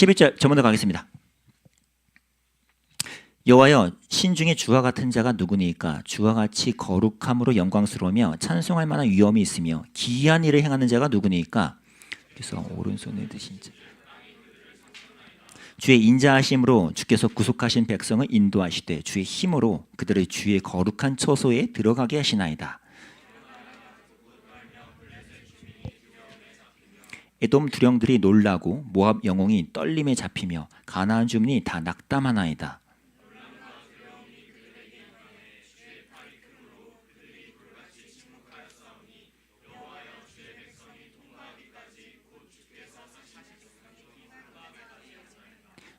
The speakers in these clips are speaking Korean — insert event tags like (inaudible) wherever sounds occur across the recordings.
11절 저 먼저 가겠습니다. 여호와여 신중에 주와 같은 자가 누구니까 주와 같이 거룩함으로 영광스러우며 찬송할 만한 위엄이 있으며 기이한 일을 행하는 자가 누구니까 그래서 오른손에 드신 자 주의 인자하심으로 주께서 구속하신 백성을 인도하시되 주의 힘으로 그들을 주의 거룩한 처소에 들어가게 하시나이다. 에돔 두령들이 놀라고 모압 영웅이 떨림에 잡히며 가나안 주민이 다 낙담하나이다.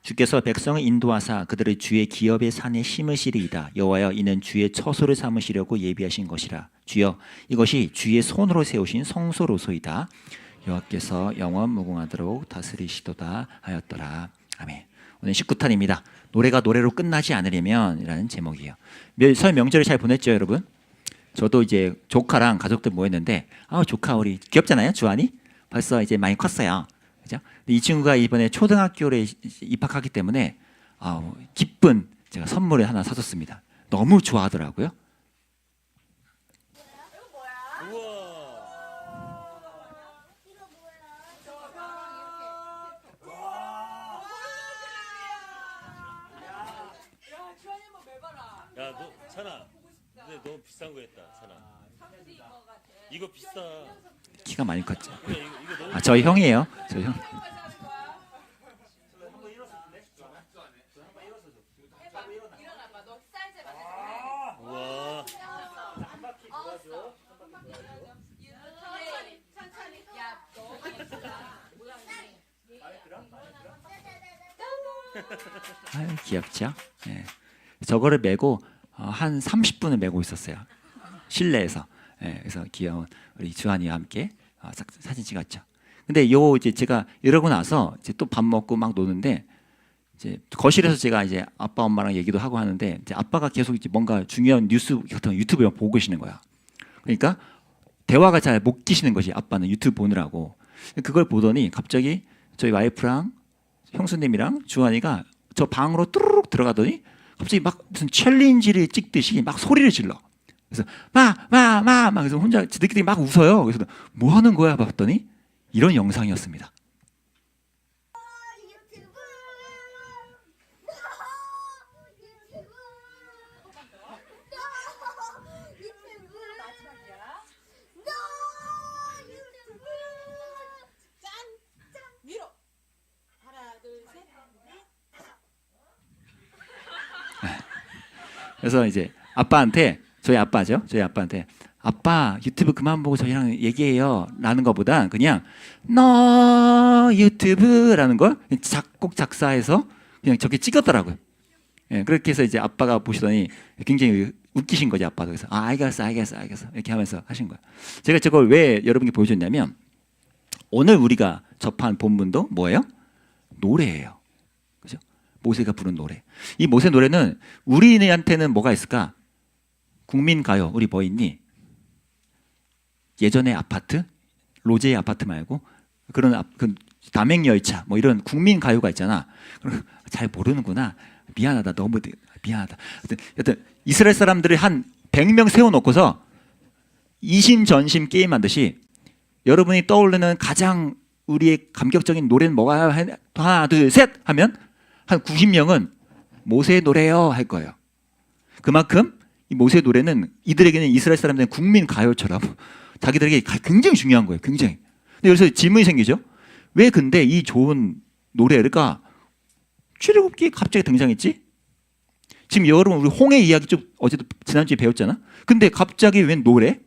주께서 백성을 인도하사 그들을 주의 기업의 산에 심으시리이다. 여호와여 이는 주의 처소를 삼으시려고 예비하신 것이라. 주여 이것이 주의 손으로 세우신 성소로소이다. 여호와께서 영원 무궁하도록 다스리시도다 하였더라. 아멘. 오늘 19탄입니다. 노래가 노래로 끝나지 않으려면이라는 제목이에요. 며- 설 명절을 잘 보냈죠, 여러분? 저도 이제 조카랑 가족들 모였는데 아 조카 우리 귀엽잖아요, 주한이. 벌써 이제 많이 컸어요. 그죠? 이 친구가 이번에 초등학교에 이- 입학하기 때문에 아, 기쁜 제가 선물을 하나 사줬습니다. 너무 좋아하더라고요. 야, 너 찬아. 근데 너무 비싼 거 했다, 찬아. 이거 비싸. 키가 많이 컸죠. 그래, 이거 이거 너무 아, 저희 형이에요. 저희 형. 우와. 아유, 귀엽죠? 예. 저거를 메고 어, 한 30분을 메고 있었어요. 실내에서. 예, 그래서 귀여운 우리 주한이와 함께 어, 사- 사진 찍었죠. 근데 요 이제 제가 이러고 나서 이제 또 밥 먹고 막 노는데 이제 거실에서 제가 이제 아빠 엄마랑 얘기도 하고 하는데 이제 아빠가 계속 이제 뭔가 중요한 뉴스 같은 유튜브를 보고 계시는 거야. 그러니까 대화가 잘 못 끼시는 것이 아빠는 유튜브 보느라고 그걸 보더니 갑자기 저희 와이프랑 형수님이랑 주한이가 저 방으로 뚜루룩 들어가더니 갑자기 막 무슨 챌린지를 찍듯이 막 소리를 질러. 그래서 마마마막 그래서 혼자 지들끼리 막 웃어요. 그래서 뭐 하는 거야 봤더니 이런 영상이었습니다. 위로 하나 둘셋 그래서 이제 아빠한테 저희 아빠죠. 저희 아빠한테 아빠 유튜브 그만 보고 저희랑 얘기해요. 라는 것보다 그냥 너 유튜브라는 걸 작곡 작사해서 그냥 저렇게 찍었더라고요. 예, 그렇게 해서 이제 아빠가 보시더니 굉장히 웃기신 거죠, 아빠도. 그래서 아, 알겠어, 알겠어, 알겠어. 이렇게 하면서 하신 거예요. 제가 저걸 왜 여러분께 보여줬냐면 오늘 우리가 접한 본문도 뭐예요? 노래예요. 모세가 부른 노래. 이 모세 노래는 우리한테는 뭐가 있을까? 국민 가요. 우리 뭐 있니? 예전의 아파트, 로제의 아파트 말고 그런 아- 그 담행 열차 뭐 이런 국민 가요가 있잖아. 잘 모르는구나. 미안하다. 너무 되- 미안하다. 하여튼, 여튼 이스라엘 사람들을 한 100명 세워 놓고서 이심전심 게임 하듯이 여러분이 떠오르는 가장 우리의 감격적인 노래는 뭐가 하- 하나 둘 셋 하면 한 90명은 모세의 노래요 할 거예요. 그만큼 이 모세의 노래는 이들에게는 이스라엘 사람들은 국민 가요처럼 (laughs) 자기들에게 가- 굉장히 중요한 거예요. 굉장히. 근데 여기서 질문이 생기죠. 왜 근데 이 좋은 노래가 출애굽기에 갑자기 등장했지? 지금 여러분 우리 홍해 이야기 좀 어제도 지난주에 배웠잖아. 근데 갑자기 웬 노래?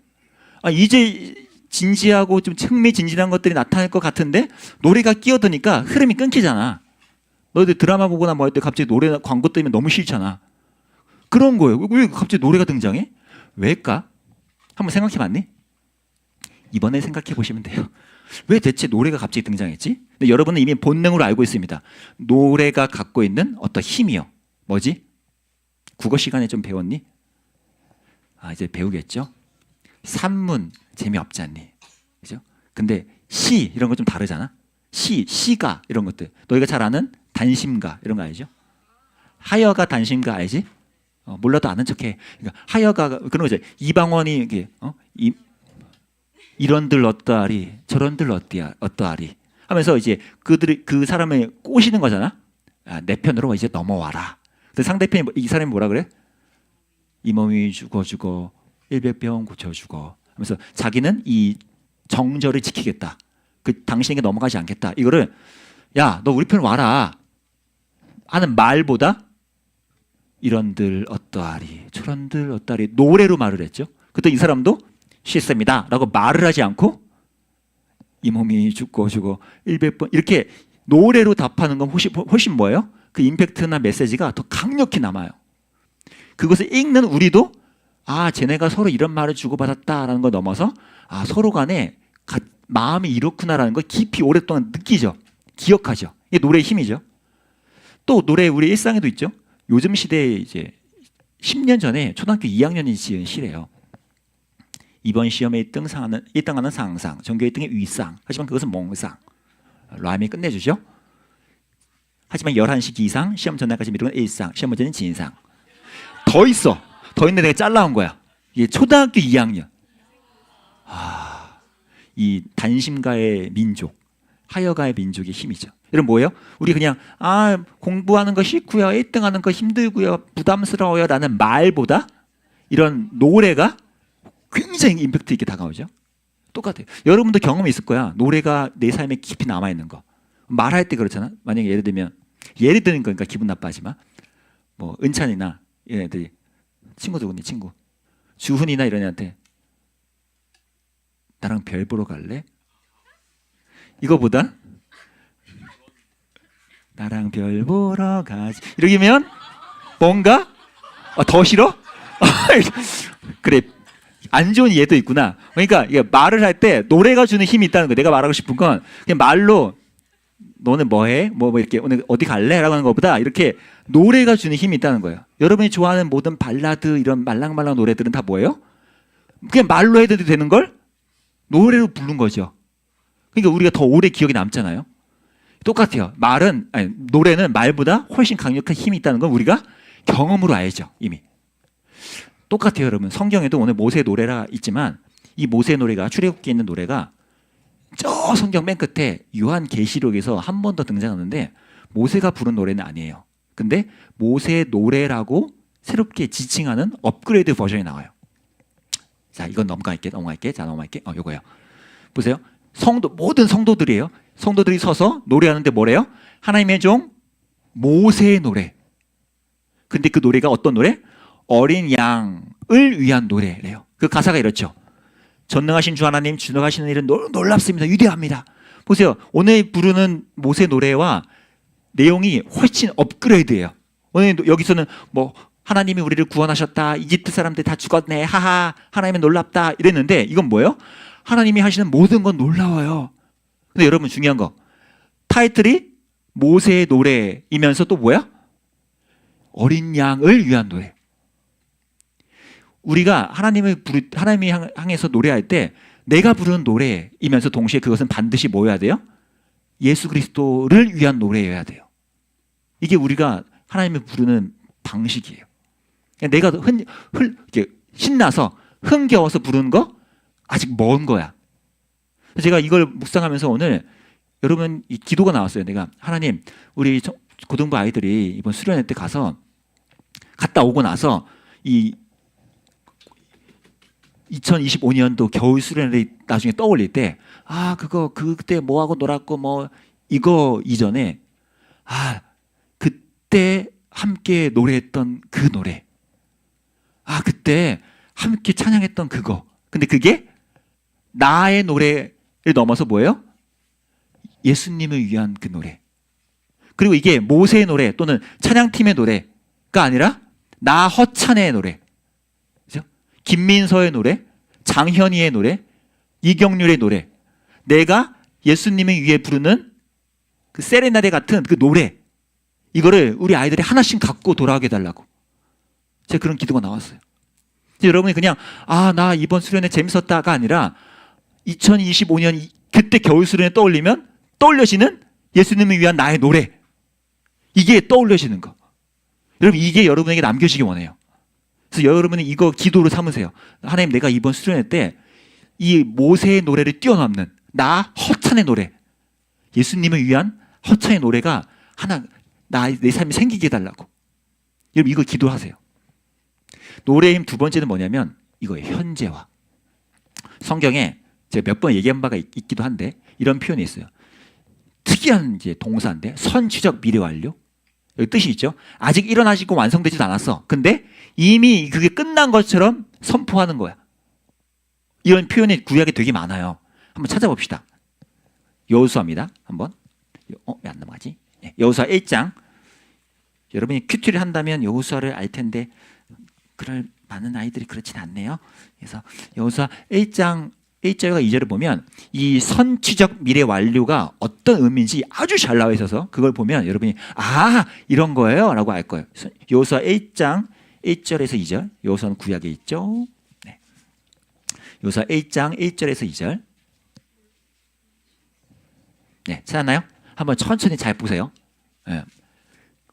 아 이제 진지하고 좀 흥미진진한 것들이 나타날 것 같은데 노래가 끼어드니까 흐름이 끊기잖아. 너희들 드라마 보거나 뭐 할 때 갑자기 노래 광고 뜨면 너무 싫잖아. 그런 거예요. 왜- 왜 갑자기 노래가 등장해? 왜일까? 한번 생각해 봤니? 이번에 생각해 보시면 돼요. (laughs) 왜 대체 노래가 갑자기 등장했지? 근데 여러분은 이미 본능으로 알고 있습니다. 노래가 갖고 있는 어떤 힘이요. 뭐지? 국어 시간에 좀 배웠니? 아, 이제 배우겠죠? 산문 재미없지 않니? 그죠? 근데 시 이런 거 좀 다르잖아. 시, 시가 이런 것들. 너희가 잘 아는 단심가 이런 거 알죠? 하여가 단심가 알지? 어, 몰라도 아는 척해. 그러니까 하여가 그런 거죠. 이방원이 이게 어? 이, 이런들 어떠하리 저런들 어떠하, 어떠하리 하면서 이제 그들이 그 사람을 꼬시는 거잖아. 아, 내 편으로 이제 넘어와라. 근데 상대편이 뭐- 이 사람이 뭐라 그래? 이 몸이 죽어 죽어 일백병 고쳐 죽어 하면서 자기는 이 정절을 지키겠다. 그 당신에게 넘어가지 않겠다. 이거를 야 너 우리 편 와라 하는 말보다 이런들 어떠하리 저런들 어떠하리 노래로 말을 했죠. 그때 이 사람도 싫습니다라고 말을 하지 않고 이 몸이 죽고 죽어 일백 번 이렇게 노래로 답하는 건 훨씬, 훨씬 뭐예요? 그 임팩트나 메시지가 더 강력히 남아요. 그것을 읽는 우리도 아 쟤네가 서로 이런 말을 주고받았다라는 걸 넘어서 아 서로 간에 가- 마음이 이렇구나라는 걸 깊이 오랫동안 느끼죠. 기억하죠. 이게 노래의 힘이죠. 또 노래 우리 일상에도 있죠. 요즘 시대에 이제 10년 전에 초등학교 2학년이 지은 시래요. 이번 시험에 1등 상하는 1등하는 상상, 전교 1등의 위상. 하지만 그것은 몽상. 라임이 끝내주죠. 하지만 11시 기상, 시험 전날까지 미루는 일상, 시험 문제는 진상. 더 있어. 더 있는데 내가 잘라온 거야. 이게 초등학교 2학년. 아, 이 단심가의 민족, 하여가의 민족의 힘이죠. 여러분 뭐예요? 우리 그냥 아 공부하는 거 싫고요, 1등하는 거 힘들고요, 부담스러워요라는 말보다 이런 노래가 굉장히 임팩트 있게 다가오죠. 똑같아요. 여러분도 경험이 있을 거야. 노래가 내 삶에 깊이 남아 있는 거. 말할 때 그렇잖아. 만약에 예를 들면 예를 드는 거니까 기분 나빠하지만 뭐 은찬이나 얘네들이 친구 누구니 친구 주훈이나 이런 애한테 나랑 별 보러 갈래? 이거보다 나랑 별 보러 가지 이러면 뭔가 어, 더 싫어? (laughs) 그래 안 좋은 예도 있구나. 그러니까 말을 할 때 노래가 주는 힘이 있다는 거. 내가 말하고 싶은 건 그냥 말로 너는 뭐해? 뭐, 뭐 이렇게 오늘 어디 갈래?라고 하는 것보다 이렇게 노래가 주는 힘이 있다는 거예요. 여러분이 좋아하는 모든 발라드 이런 말랑말랑 노래들은 다 뭐예요? 그냥 말로 해도 되는 걸 노래로 부른 거죠. 그러니까 우리가 더 오래 기억에 남잖아요. 똑같아요. 말은 아니, 노래는 말보다 훨씬 강력한 힘이 있다는 건 우리가 경험으로 알죠 이미. 똑같아요, 여러분. 성경에도 오늘 모세 노래라 있지만 이 모세 노래가 출애굽기에 있는 노래가 저 성경 맨 끝에 요한 계시록에서 한 번 더 등장하는데 모세가 부른 노래는 아니에요. 근데 모세 노래라고 새롭게 지칭하는 업그레이드 버전이 나와요. 자, 이건 넘어갈게, 넘어갈게. 자, 넘어갈게. 어, 요거요. 보세요. 성도 모든 성도들이에요. 성도들이 서서 노래하는데 뭐래요? 하나님의 종 모세의 노래. 근데 그 노래가 어떤 노래? 어린 양을 위한 노래래요. 그 가사가 이렇죠. 전능하신 주 하나님 주능하시는 일은 놀- 놀랍습니다. 위대합니다. 보세요. 오늘 부르는 모세 노래와 내용이 훨씬 업그레이드예요. 오늘 여기서는 뭐 하나님이 우리를 구원하셨다. 이집트 사람들 다 죽었네. 하하. 하나님은 놀랍다. 이랬는데 이건 뭐예요? 하나님이 하시는 모든 건 놀라워요. 근데 여러분 중요한 거 타이틀이 모세의 노래이면서 또 뭐야? 어린 양을 위한 노래. 우리가 하나님을 부르 하나님이 향- 향해서 노래할 때 내가 부르는 노래이면서 동시에 그것은 반드시 뭐여야 돼요? 예수 그리스도를 위한 노래여야 돼요. 이게 우리가 하나님을 부르는 방식이에요. 내가 흔, 흘, 이렇게 신나서 흥겨워서 부르는 거 아직 먼 거야. 제가 이걸 묵상하면서 오늘 여러분 이 기도가 나왔어요. 내가 하나님 우리 저- 고등부 아이들이 이번 수련회 때 가서 갔다 오고 나서 이 2025년도 겨울 수련회 나중에 떠올릴 때 아 그거 그때 뭐 하고 놀았고 뭐 이거 이전에 아 그때 함께 노래했던 그 노래 아 그때 함께 찬양했던 그거. 근데 그게 나의 노래를 넘어서 뭐예요? 예수님을 위한 그 노래. 그리고 이게 모세의 노래 또는 찬양팀의 노래가 아니라 나 허찬의 노래. 그죠? 김민서의 노래 장현이의 노래 이경률의 노래. 내가 예수님을 위해 부르는 그 세레나데 같은 그 노래. 이거를 우리 아이들이 하나씩 갖고 돌아오게 해달라고 제가 그런 기도가 나왔어요 여러분이 그냥 아 나 이번 수련회 재밌었다가 아니라 2025년 이- 그때 겨울 수련회 떠올리면 떠올려지는 예수님을 위한 나의 노래. 이게 떠올려지는 거. 여러분 이게 여러분에게 남겨지기 원해요. 그래서 여러분이 이거 기도로 삼으세요. 하나님 내가 이번 수련회 때 이 모세의 노래를 뛰어넘는 나 허찬의 노래. 예수님을 위한 허찬의 노래가 하나 나 내 삶에 생기게 해달라고. 여러분 이거 기도하세요. 노래의 힘 두 번째는 뭐냐면 이거예요. 현재화. 성경에 제가 몇 번 얘기한 바가 있, 있기도 한데 이런 표현이 있어요. 특이한 이제 동사인데 선취적 미래 완료. 여기 뜻이 있죠. 아직 일어나시고 완성되지도 않았어. 근데 이미 그게 끝난 것처럼 선포하는 거야. 이런 표현이 구약에 되게 많아요. 한번 찾아봅시다. 여호수아입니다. 한번. 어, 왜 안 넘어가지? 예, 여호수아 1장. 여러분이 큐티를 한다면 여호수아를 알 텐데 그럴 많은 아이들이 그렇진 않네요. 그래서 여호수아 1장 1절과 2절을 보면 이 선취적 미래 완료가 어떤 의미인지 아주 잘 나와 있어서 그걸 보면 여러분이 아 이런 거예요 라고 알 거예요. 여호수아 1장 1절에서 2절. 여호수아는 구약에 있죠. 네. 여호수아 1장 1절에서 2절. 네, 찾았나요? 한번 천천히 잘 보세요. 예.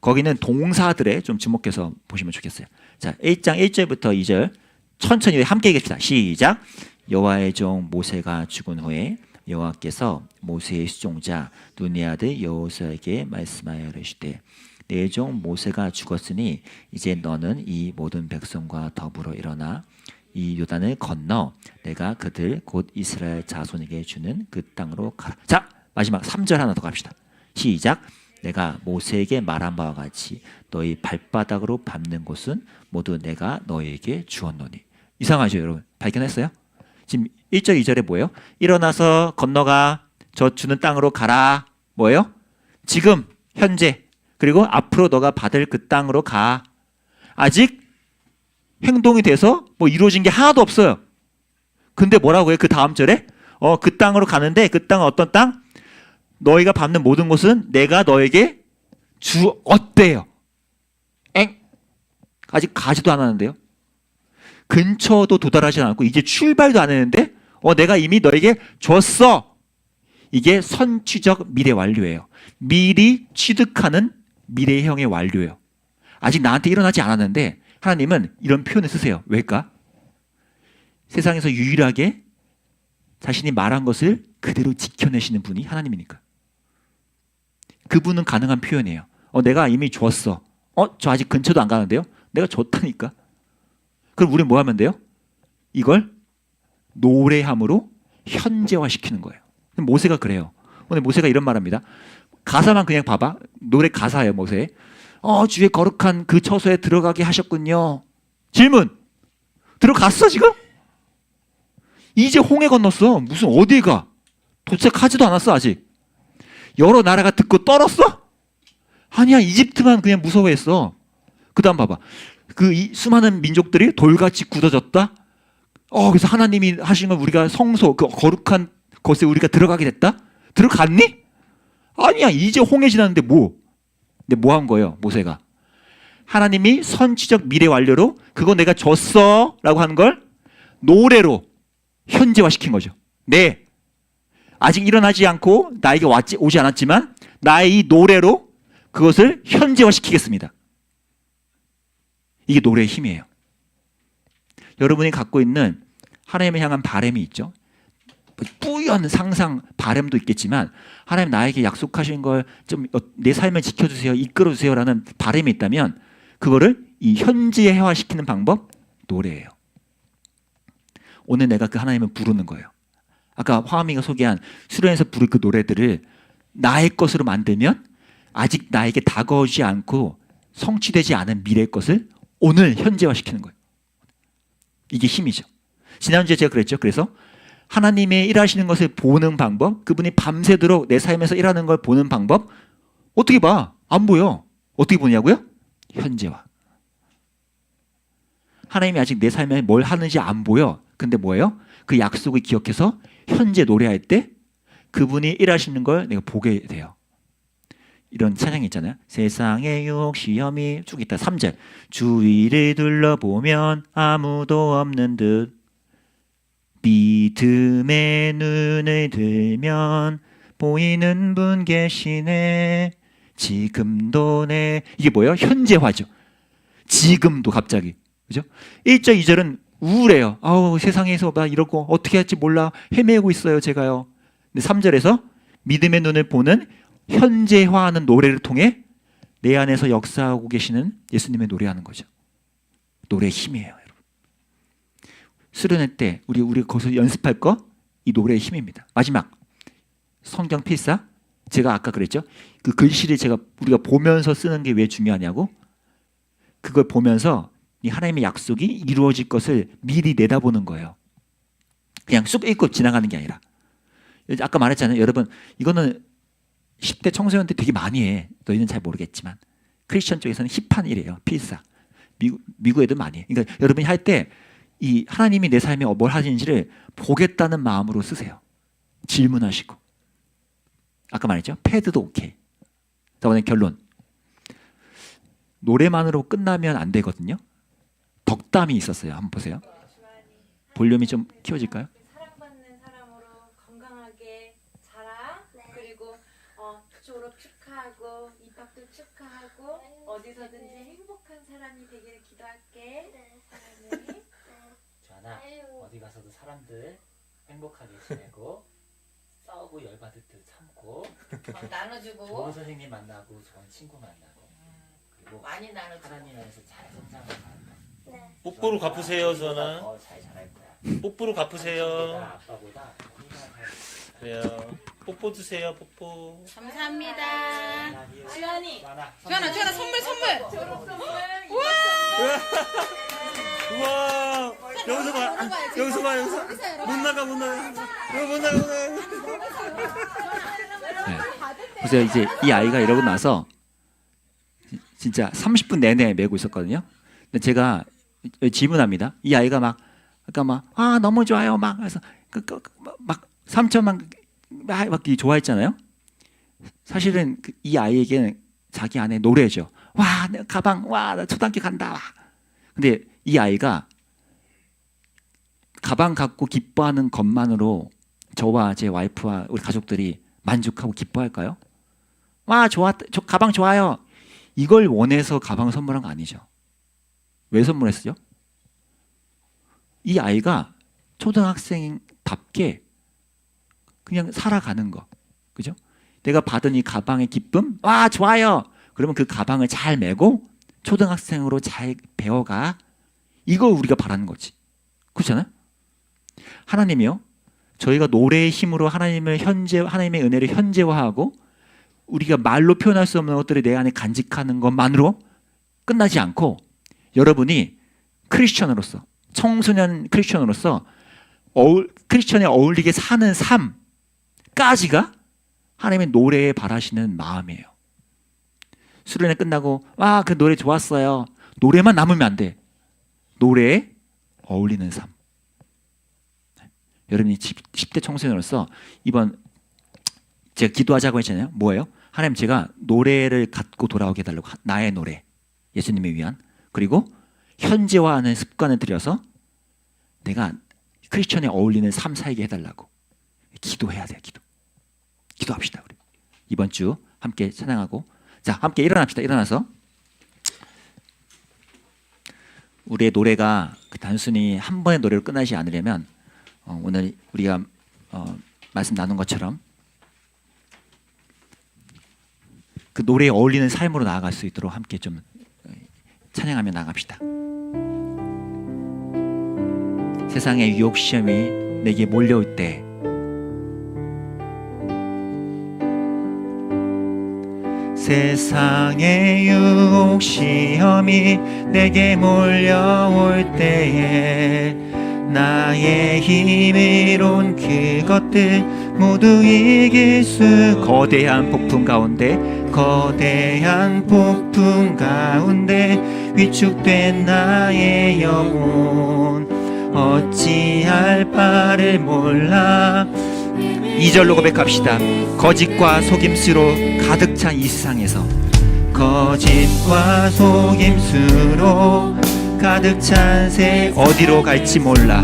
거기는 동사들에 좀 주목해서 보시면 좋겠어요. 자, 1장 1절부터 2절 천천히 함께 읽읍시다. 시작. 여호와의 종 모세가 죽은 후에 여호와께서 모세의 수종자 눈의 아들 여호수아에게 말씀하여 이르시되 내 종 모세가 죽었으니 이제 너는 이 모든 백성과 더불어 일어나 이 요단을 건너 내가 그들 곧 이스라엘 자손에게 주는 그 땅으로 가라. 자, 마지막 3절 하나 더 갑시다. 시작. 내가 모세에게 말한 바와 같이 너희 발바닥으로 밟는 곳은 모두 내가 너희에게 주었노니. 이상하죠, 여러분? 발견했어요? 지금 1절, 2절에 뭐예요? 일어나서 건너가 저 주는 땅으로 가라. 뭐예요? 지금 현재 그리고 앞으로 너가 받을 그 땅으로 가. 아직 행동이 돼서 뭐 이루어진 게 하나도 없어요. 근데 뭐라고 해요? 그 다음 절에 어 그 땅으로 가는데 그 땅은 어떤 땅? 너희가 밟는 모든 곳은 내가 너에게 주었대요. 엥? 아직 가지도 않았는데요. 근처도 도달하지 않았고 이제 출발도 안 했는데 어 내가 이미 너에게 줬어. 이게 선취적 미래 완료예요. 미리 취득하는 미래형의 완료예요. 아직 나한테 일어나지 않았는데 하나님은 이런 표현을 쓰세요. 왜일까? 세상에서 유일하게 자신이 말한 것을 그대로 지켜내시는 분이 하나님이니까. 그분은 가능한 표현이에요. 어, 내가 이미 줬어. 어, 저 아직 근처도 안 가는데요? 내가 줬다니까. 그럼 우리 뭐 하면 돼요? 이걸 노래함으로 현재화 시키는 거예요. 모세가 그래요. 오늘 모세가 이런 말합니다. 가사만 그냥 봐봐. 노래 가사예요, 모세. 어, 주의 거룩한 그 처소에 들어가게 하셨군요. 질문. 들어갔어, 지금? 이제 홍해 건넜어. 무슨 어디에 가? 도착하지도 않았어, 아직. 여러 나라가 듣고 떨었어? 아니야, 이집트만 그냥 무서워했어. 그 다음 봐봐. 그 이 수많은 민족들이 돌같이 굳어졌다? 어, 그래서 하나님이 하신 걸 우리가 성소, 그 거룩한 곳에 우리가 들어가게 됐다? 들어갔니? 아니야, 이제 홍해 지났는데 뭐? 근데 뭐 한 거예요, 모세가? 하나님이 선취적 미래 완료로 그거 내가 줬어 라고 하는 걸 노래로 현재화 시킨 거죠. 네. 아직 일어나지 않고 나에게 왔지, 오지 않았지만 나의 이 노래로 그것을 현재화 시키겠습니다. 이게 노래의 힘이에요. 여러분이 갖고 있는 하나님을 향한 바램이 있죠. 뿌연 상상 바램도 있겠지만 하나님 나에게 약속하신 걸 좀 내 삶을 지켜주세요, 이끌어주세요라는 바램이 있다면 그거를 이 현재화시키는 방법 노래예요. 오늘 내가 그 하나님을 부르는 거예요. 아까 화미가 소개한 수련에서 부를 그 노래들을 나의 것으로 만들면 아직 나에게 다가오지 않고 성취되지 않은 미래의 것을 오늘 현재화시키는 거예요. 이게 힘이죠. 지난주에 제가 그랬죠. 그래서 하나님의 일하시는 것을 보는 방법, 그분이 밤새도록 내 삶에서 일하는 걸 보는 방법, 어떻게 봐? 안 보여. 어떻게 보냐고요? 현재화. 하나님이 아직 내 삶에 뭘 하는지 안 보여. 근데 뭐예요? 그 약속을 기억해서 현재 노래할 때 그분이 일하시는 걸 내가 보게 돼요. 이런 찬양이 있잖아요. 세상의 유혹 시험이 쭉 있다. 3절. 주위를 둘러보면 아무도 없는 듯 믿음의 눈을 들면 보이는 분 계시네 지금도 내 이게 뭐예요? 현재화죠. 지금도 갑자기 그죠? 1절 2절은 우울해요. 아우 세상에서 막 이러고 어떻게 할지 몰라 헤매고 있어요 제가요. 근데 3절에서 믿음의 눈을 보는 현재화하는 노래를 통해 내 안에서 역사하고 계시는 예수님의 노래하는 거죠. 노래의 힘이에요, 여러분. 수련회 때 우리 우리 거기서 연습할 거 이 노래의 힘입니다. 마지막 성경 필사 제가 아까 그랬죠. 그 글씨를 제가 우리가 보면서 쓰는 게 왜 중요하냐고. 그걸 보면서 이 하나님의 약속이 이루어질 것을 미리 내다보는 거예요. 그냥 쑥 읽고 지나가는 게 아니라. 아까 말했잖아요. 여러분 이거는 10대 청소년 때 되게 많이 해. 너희는 잘 모르겠지만 크리스천 쪽에서는 힙한 일이에요. 필사. 미국 미국 애들 많이 해. 그러니까 여러분이 할 때 이 하나님이 내 삶에 뭘 하시는지를 보겠다는 마음으로 쓰세요. 질문하시고. 아까 말했죠. 패드도 오케이. 자, 오늘 결론. 노래만으로 끝나면 안 되거든요. 덕담이 있었어요. 한번 보세요. 볼륨이 좀 키워질까요? 사랑받는 사람으로 건강하게 자라 그리고 어, 졸업 축하하고 입학도 축하하고 어디서든지 행복한 사람이 되기를 기도할게. 사랑해. 주하나 어디 가서도 사람들 행복하게 지내고 싸우고 열받을 때 참고 좋은 나눠주고. 선생님 만나고 좋은 친구 만나고. 그리고 많이 나눠주고. 하나님 안에서 잘 성장하는 뽀뽀로 갚으세요 전화. 더잘 자랄 거야. 뽀뽀로 갚으세요. 아빠보다 그래요. 뽀뽀 주세요. 뽀뽀. 감사합니다. 주하나 주하나 주하나 선물 선물. 졸업 선물 우와. 여기서 봐. 여기서 봐. 여기서. 못 나가 못 나가. 못 나가 못 나가. 보세요. 이제 이 아이가 이러고 나서 지- 진짜 30분 내내 메고 있었거든요. 근데 제가 질문합니다. 이 아이가 막 아까 막 아 너무 좋아요 막 그래서 그, 그, 그, 막 3천만 막, 막이 좋아했잖아요. 사실은 그이 아이에게는 자기 안에 노래죠. 와, 내 가방, 와, 나 초등학교 간다. 와. 근데 이 아이가 가방 갖고 기뻐하는 것만으로 저와 제 와이프와 우리 가족들이 만족하고 기뻐할까요? 와, 좋았, 저 가방 좋아요. 이걸 원해서 가방 선물한 거 아니죠. 왜 선물했어요? 이 아이가 초등학생답게 그냥 살아가는 거. 그죠? 내가 받은 이 가방의 기쁨, 와, 좋아요. 그러면 그 가방을 잘 메고 초등학생으로 잘 배워가. 이걸 우리가 바라는 거지. 그렇잖아요? 하나님이요. 저희가 노래의 힘으로 하나님을 현재 하나님의 은혜를 현재화하고 우리가 말로 표현할 수 없는 것들을 내 안에 간직하는 것만으로 끝나지 않고 여러분이 크리스천으로서 청소년 크리스천으로서 어울, 크리스천에 어울리게 사는 삶 까지가 하나님의 노래에 바라시는 마음이에요. 수련회 끝나고 와 그 노래 좋았어요. 노래만 남으면 안 돼. 노래에 어울리는 삶. 여러분이 10 대 청소년으로서 이번 제가 기도하자고 했잖아요. 뭐예요? 하나님 제가 노래를 갖고 돌아오게 해달라고 하- 나의 노래 예수님을 위한 그리고 현재화하는 습관을 들여서 내가 크리스천에 어울리는 삶 살게 해달라고 기도해야 돼요. 기도. 기도합시다 우리 이번 주 함께 찬양하고 자 함께 일어납시다. 일어나서 우리의 노래가 그 단순히 한 번의 노래로 끝나지 않으려면 어, 오늘 우리가 어, 말씀 나눈 것처럼 그 노래에 어울리는 삶으로 나아갈 수 있도록 함께 좀 어, 찬양하며 나갑시다. 세상의 유혹 시험이 내게 몰려올 때 세상의 유혹 시험이 내게 몰려올 때에 나의 힘이론 그것들 모두 이길 수 거대한 폭풍 가운데 거대한 폭풍 가운데 위축된 나의 영혼 어찌할 바를 몰라 이절로 고백합시다. 거짓과 속임수로 가득 찬 이 세상에서. 거짓과 속임수로 가득 찬 새 어디로 갈지 몰라.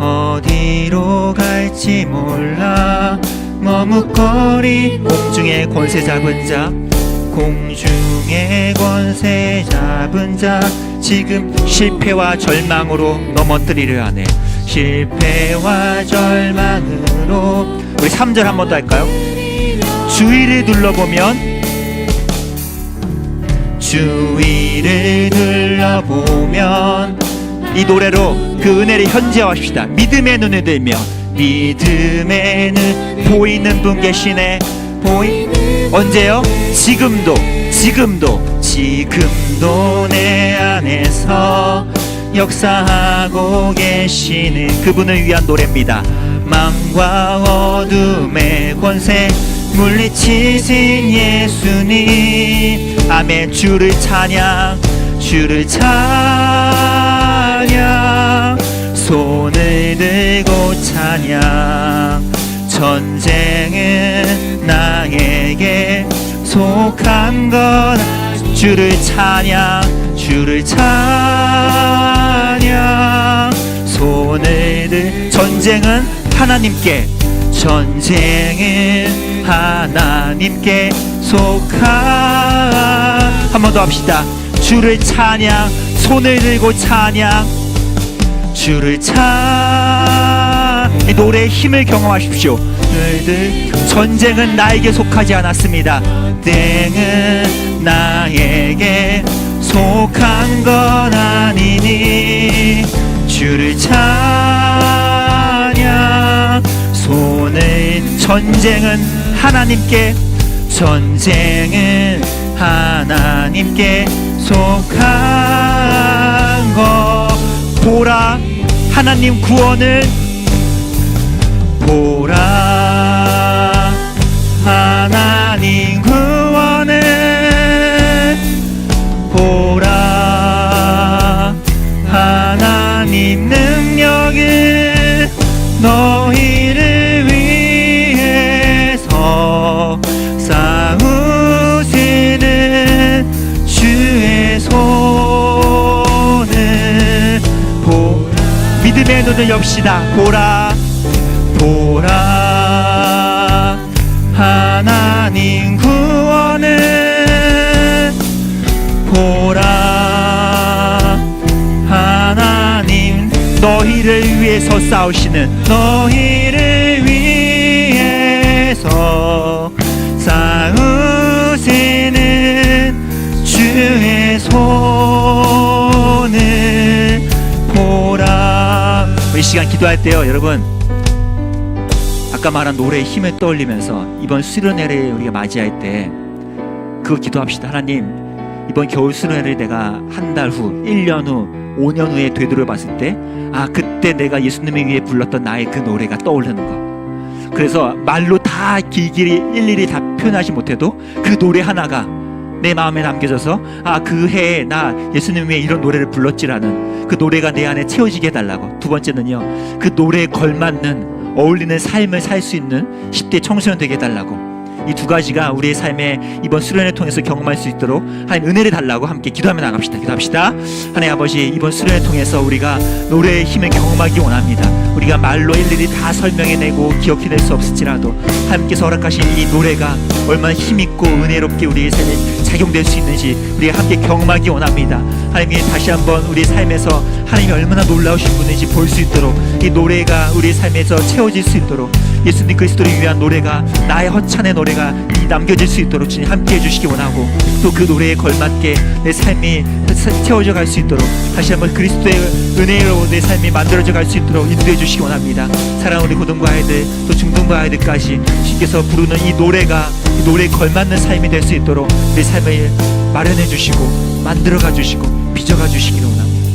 어디로 갈지 몰라. 머뭇거리 옥중에 권세 잡은 자 공중에 권세 잡은 자 지금 실패와 절망으로 넘어뜨리려 하네 실패와 절망으로 우리 3절 한 번 더 할까요? 주위를 둘러보면 주위를 둘러보면 이 노래로 그 은혜를 현재화합시다 믿음의 눈을 들며 믿음의 눈 보이는 분 계시네 보이 언제요? 지금도 지금도 지금도 내 안에서 역사하고 계시는 그분을 위한 노래입니다. 망과 어둠의 권세 물리치신 예수님. 아멘 주를 찬양 주를 찬양. 손을 들고 찬양. 전쟁은 나에게 속한 것. 주를 찬양 주를 찬양. 손을 들 전쟁은 하나님께 전쟁은 하나님께 속한 한 번 더 합시다. 주를 찬양 손을 들고 찬양. 주를 찬이 노래의 힘을 경험하십시오. 전쟁은 나에게 속하지 않았습니다. 땡은 나에게 속한 건 아니니 주를 찬양. 손을 전쟁은 하나님께 전쟁은 하나님께 속한 것 보라 하나님 구원을 눈을 엽시다. 보라 보라. 하나님 구원을 보라. 하나님 너희를 위해서 싸우시는 너희를 위해서 싸우시는 주의 손 이 시간 기도할 때요 여러분. 아까 말한 노래의 힘을 떠올리면서 이번 수련회를 우리가 맞이할 때 그거 기도합시다. 하나님 이번 겨울 수련회를 내가 한 달 후, 1년 후, 5년 후에 되돌아 봤을 때 아 그때 내가 예수님을 위해 불렀던 나의 그 노래가 떠오르는 거. 그래서 말로 다 길길이 일일이 다 표현하지 못해도 그 노래 하나가 내 마음에 남겨져서 아 그 해에 나 예수님 위해 이런 노래를 불렀지라는 그 노래가 내 안에 채워지게 해달라고. 두 번째는요 그 노래에 걸맞는 어울리는 삶을 살 수 있는 10대 청소년 되게 해달라고 이 두 가지가 우리의 삶에 이번 수련을 통해서 경험할 수 있도록 하나님 은혜를 달라고 함께 기도하며 나갑시다. 기도합시다. 하나님 아버지 이번 수련을 통해서 우리가 노래의 힘을 경험하기 원합니다. 우리가 말로 일일이 다 설명해내고 기억해낼 수 없을지라도 하나님께서 허락하신 이 노래가 얼마나 힘있고 은혜롭게 우리의 삶에 작용될 수 있는지 우리가 함께 경험하기 원합니다. 하나님이 다시 한번 우리의 삶에서 하나님이 얼마나 놀라우신 분인지 볼 수 있도록 이 노래가 우리의 삶에서 채워질 수 있도록 예수님 그리스도를 위한 노래가 나의 허찬의 노래가 이 남겨질 수 있도록 주님 함께 해주시기 원하고 또 그 노래에 걸맞게 내 삶이 채워져 갈 수 있도록 다시 한번 그리스도의 은혜로 내 삶이 만들어져 갈 수 있도록 인도해 주시기 원합니다. 사랑하는 우리 고등부 아이들 또 중등부 아이들까지 주께서 부르는 이 노래가 이 노래에 걸맞는 삶이 될 수 있도록 내 삶을 마련해 주시고 만들어가 주시고 빚어가 주시기를 원합니다.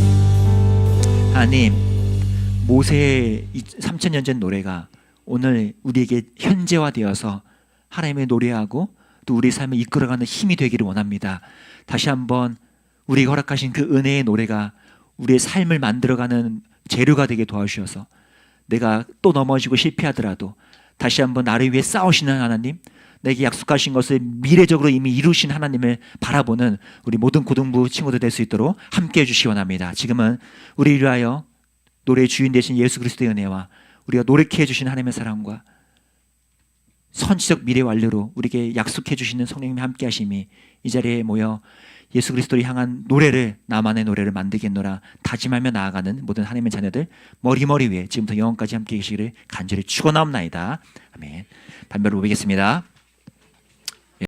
하나님 모세의 3천 년전 노래가 오늘 우리에게 현재화되어서 하나님의 노래하고 또 우리 삶을 이끌어가는 힘이 되기를 원합니다. 다시 한번 우리가 허락하신 그 은혜의 노래가 우리의 삶을 만들어가는 재료가 되게 도와주셔서 내가 또 넘어지고 실패하더라도 다시 한번 나를 위해 싸우시는 하나님, 내게 약속하신 것을 미래적으로 이미 이루신 하나님을 바라보는 우리 모든 고등부 친구들 될 수 있도록 함께 해주시기 원합니다. 지금은 우리를 위하여 노래의 주인 되신 예수 그리스도의 은혜와 우리가 노력해 주신 하나님의 사랑과 선지적 미래 완료로 우리에게 약속해 주시는 성령님의 함께 하심이 이 자리에 모여 예수 그리스도를 향한 노래를 나만의 노래를 만들겠노라 다짐하며 나아가는 모든 하나님의 자녀들 머리머리 위에 지금부터 영원까지 함께 계시기를 간절히 축원하옵나이다. 아멘. 반별을 보겠습니다.